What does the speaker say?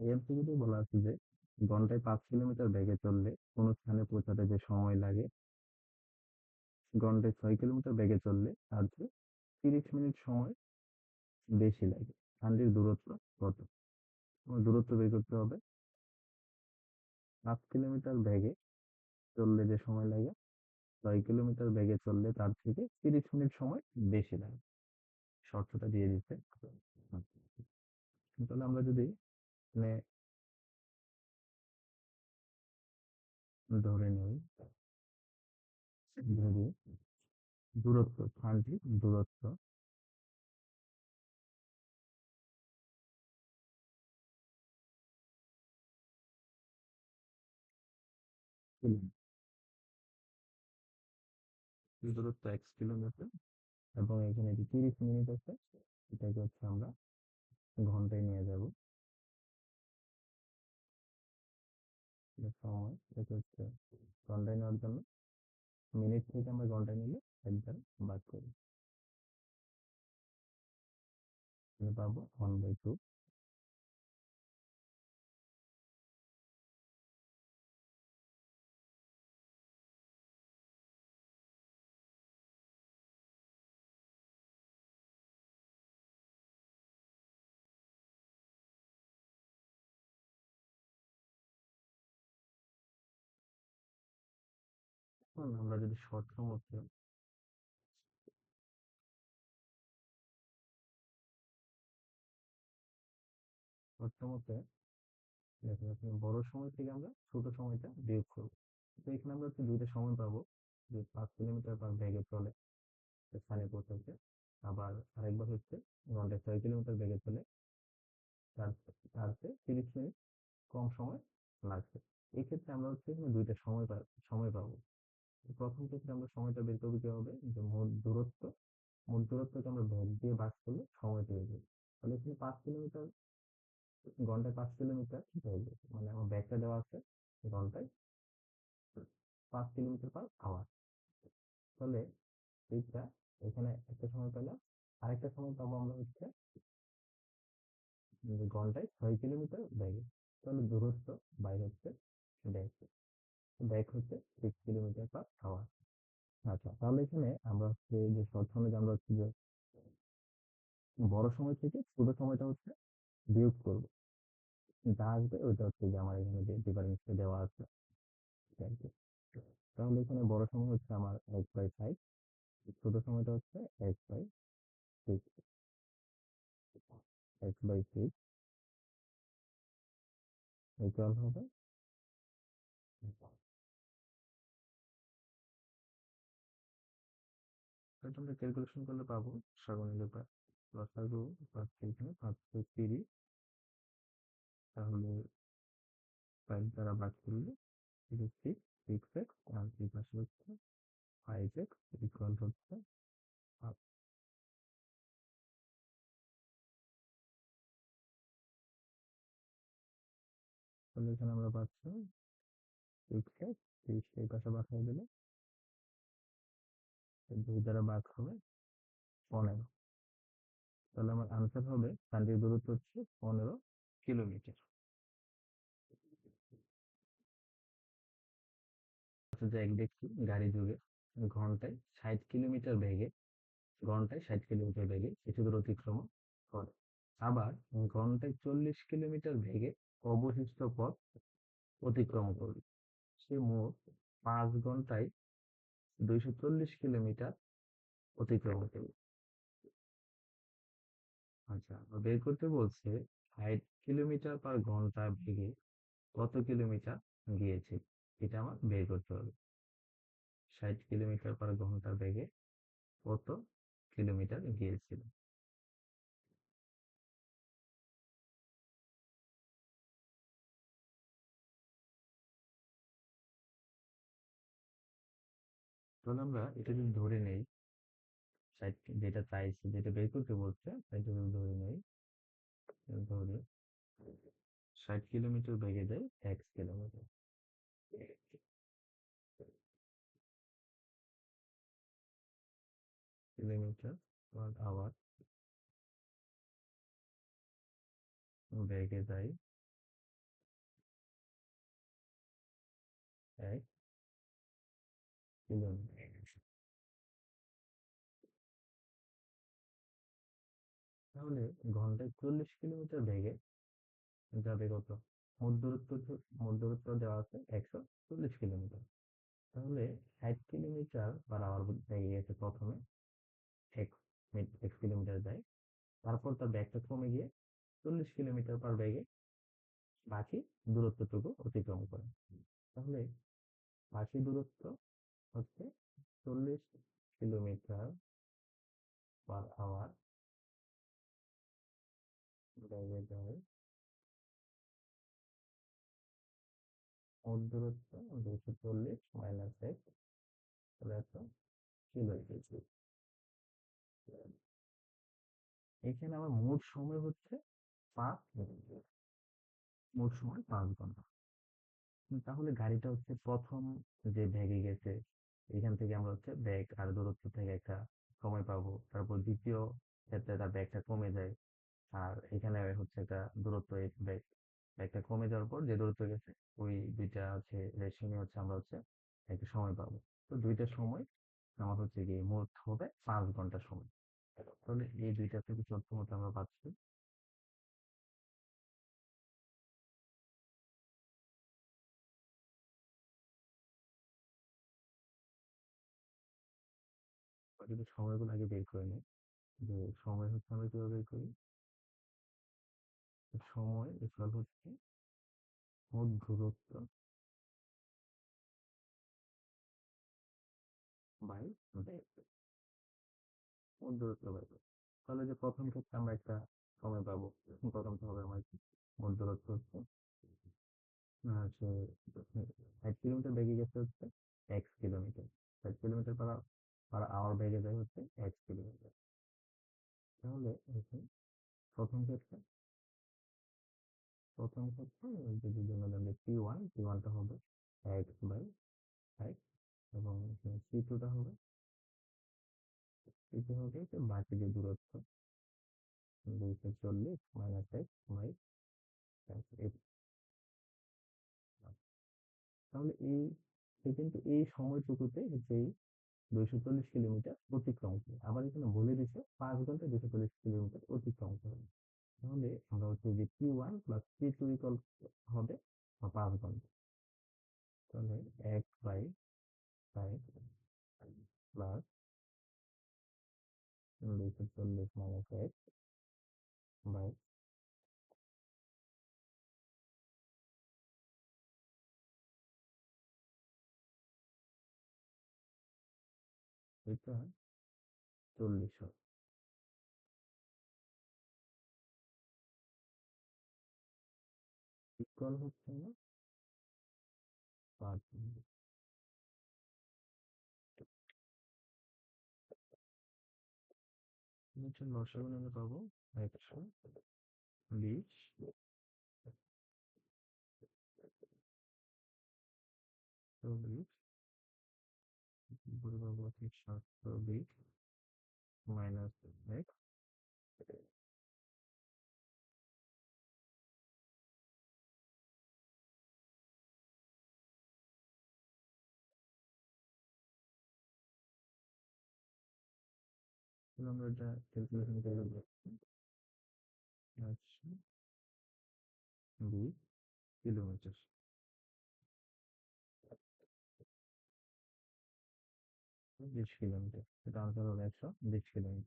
এমসিকিউতে বলা আছে যে, ঘন্টায় পাঁচ কিলোমিটার বেগে চললে কোন স্থানে পৌঁছাতে যে সময় লাগে, ঘন্টায় ছয় কিলোমিটার বেগে চললে তার চেয়ে তিরিশ মিনিট সময় বেশি লাগে। স্থানটির দূরত্ব কত? দূরত্ব বের করতে হবে। পাঁচ কিলোমিটার বেগে চললে যে সময় লাগে, ছয় কিলোমিটার বেগে চললে তার থেকে তিরিশ মিনিট সময় বেশি লাগে। শর্তটা দিয়ে দিচ্ছে তাহলে আমরা যদি মানে ধরে নিই যদি দূরত্ব, স্থানটি দূরত্ব। দূরত্ব এক্স কিলোমিটার এবং এখানে এটি তিরিশ মিনিট আছে, এটাকে হচ্ছে আমরা ঘন্টায় নিয়ে যাব। সময় এটা হচ্ছে ঘন্টায় নেওয়ার জন্য মিনিট থেকে আমরা ঘন্টায় নিলে একবার বাদ করি টু আমরা যদি শর্ট মধ্যে প্রথমতে বড় সময় থেকে আমরা ছোট সময়টা বিয়োগ করব। তো এখানে আমরা হচ্ছে দুইটা সময় পাবো, যে পাঁচ কিলোমিটার পার বেগে চলে স্থানে পৌঁছাতে, আবার আরেকবার হচ্ছে ঘন্টায় ছয় কিলোমিটার বেগে চলে, তার তার চেয়ে তিরিশ মিনিট কম সময় লাগছে এক্ষেত্রে আমরা হচ্ছে এখানে দুইটা সময় সময় পাবো। প্রথম ক্ষেত্রে আমরা সময়টা বের করব হবে যে মোট দূরত্ব, মোট দূরত্বকে আমরা ভ্যাট দিয়ে ভাগ করলে সময় পেয়ে যাব। তাহলে এখানে পাঁচ কিলোমিটার, ঘন্টায় পাঁচ কিলোমিটার হয়ে যাবে মানে আমার ব্যাগটা দেওয়া আছে ঘন্টায় পাঁচ কিলোমিটার পার আওয়ার তাহলে এইটা এখানে একটা সময় পেলাম, আরেকটা সময় পাবো আমরা হচ্ছে ঘন্টায় ছয় কিলোমিটার ব্যাগে। তাহলে দূরত্ব বাইরে হচ্ছে ব্যাগ ব্যাগ হচ্ছে সিক্স কিলোমিটার পার আচ্ছা তাহলে এখানে আমরা হচ্ছে যে শর্ট সময় আমরা হচ্ছে যে বড় সময় থেকে ছোট সময়টা হচ্ছে বিয়োগ করব। যা আসবে ওইটা হচ্ছে যে আমার এখানে যে ডিফারেন্সটা দেওয়া আছে। তাহলে এখানে বড় সময় হচ্ছে আমার এক্স বাই ফাইভ ছোট সময়টা হচ্ছে x by six x by six equal হবে এটা আমরা ক্যালকুলেশন করলে পাবো সাগনিলে লসাগু পাচ্ছি এখানে পাঁচশো তিরিশ। তাহলে ফাইভ দ্বারা ভাগ করলে সিক্স সিক্স এক্স আর এই পাশে হচ্ছে ফাইভ এক্স ইকুয়াল হচ্ছে তাহলে এখানে আমরা পাচ্ছি সিক্স এক্স এই পাশে ভাগ হয়ে দিলে দুই দ্বারা ভাগ হবে পনেরো। তাহলে আমার আনসার হবে স্থানটির দূরত্ব হচ্ছে পনেরো কিলোমিটার। এক ব্যক্তি গাড়ি যুগে ঘন্টায় ষাট কিলোমিটার বেগে, ঘন্টায় ষাট কিলোমিটার বেগে কিছু দূর অতিক্রম করে। আবার ঘন্টায় চল্লিশ কিলোমিটার বেগে অবশিষ্ট পথ অতিক্রম করবে। সে মোট পাঁচ ঘন্টায় দুইশো চল্লিশ কিলোমিটার অতিক্রম করবে। আচ্ছা বের করতে বলছে ষাট কিলোমিটার পার ঘণ্টা বেগে কত কিলোমিটার গিয়েছে? এটা আমার বের করতে হবে। ষাট কিলোমিটার পার ঘণ্টা বেগে কত কিলোমিটার গিয়েছিল? তাহলে আমরা এটা যদি ধরে নেই সাইড যেটা চাইছে যেটা বের করতে বলছে সেটা যদি ধরে নেই ধরে, ষাট কিলোমিটার বেগে দেয় এক কিলোমিটার। কিলোমিটার পার আওয়ার বেগে যায় এক কিলোমিটার। তাহলে ঘন্টায় চল্লিশ কিলোমিটার বেগে যাবে কত? মোট দূরত্ব মোট দূরত্ব দেওয়া আছে একশো চল্লিশ কিলোমিটার। তাহলে ষাট কিলোমিটার পার আওয়ার বেগে গেছে প্রথমে, এক এক কিলোমিটার যায়। তারপর তার ব্যাগটা কমে গিয়ে চল্লিশ কিলোমিটার পার বেগে বাকি দূরত্বটুকু অতিক্রম করে। তাহলে বাকি দূরত্ব হচ্ছে চল্লিশ কিলোমিটার পার আওয়ার বেগে যায় মোট দূরত্ব দুশো চল্লিশ মাইনাস এক একশো কিলোমিটার এখানে আমার মোট সময় হচ্ছে পাঁচ মিনিট। মোট সময় পাঁচ ঘণ্টা। তাহলে গাড়িটা হচ্ছে প্রথম যে ব্যাগে গেছে, এখান থেকে আমরা হচ্ছে ব্যাগ আর দূরত্ব থেকে একটা সময় পাবো। তারপর দ্বিতীয় ক্ষেত্রে তার ব্যাগটা কমে যায়। আর এখানে হচ্ছে একটা দূরত্ব ব্যাগটা কমে যাওয়ার পর যে দূরত্ব গেছে, ওই দুইটা হচ্ছে রেশিও হচ্ছে আমরা হচ্ছে একটা সময় পাবো। তো দুইটা সময় আমার হচ্ছে কি মোট হবে পাঁচ ঘণ্টা সময়। তাহলে এই দুইটা থেকে প্রথমত আমরা পাচ্ছি। সময়গুলো আগে বের করে নিই। যে সময় হচ্ছে আমরা কীভাবে বের করি? সময় ইকুয়াল হচ্ছে দূরত্ব বাই ব্যাগ বাই তাহলে যে প্রথম ক্ষেত্রে আমরা একটা সময় পাবো প্রথমটা হবে আমার দূরত্ব হচ্ছে? হচ্ছে ষাট কিলোমিটার বেগে গেছে হচ্ছে এক কিলোমিটার। ষাট কিলোমিটার পার পার আওয়ার বেগে যায় হচ্ছে এক্স কিলোমিটার। তাহলে প্রথম ক্ষেত্রে প্রথম ক্ষেত্রে যদি জানবে পি ওয়ান পি ওয়ানটা হবে এক্স বাই এক্স এবং সি টুটা হবে। সি টু হবে বাকি যে দূরত্ব। দুইশো চল্লিশ মাইনাস এক্স বাই তাহলে এই কিন্তু এই সময়টুকুতে যেই দুইশো চল্লিশ কিলোমিটার অতিক্রম করে, আবার এখানে বলে দিচ্ছে পাঁচ ঘণ্টা দুইশো চল্লিশ কিলোমিটার অতিক্রম করে। তাহলে আমরা হচ্ছে যে P one plus P two equal হবে পাঁচ ঘণ্টা। তাহলে এক বাই ফাইভ প্লাস দুইশো চল্লিশ মাইনাস এক বাই এটা চল্লিশ হয় ইকুয়াল হচ্ছে না? হচ্ছে লসাগু আমরা পাবো একশো বিশ। চল্লিশ পূর্ববর্তী সাতশো বিশ মাইনাস এক্স আমরা এটা ক্যালকুলেশন করে আচ্ছা দুই কিলোমিটার বিশ কিলোমিটার এটা আনসার হলো একশো বিশ কিলোমিটার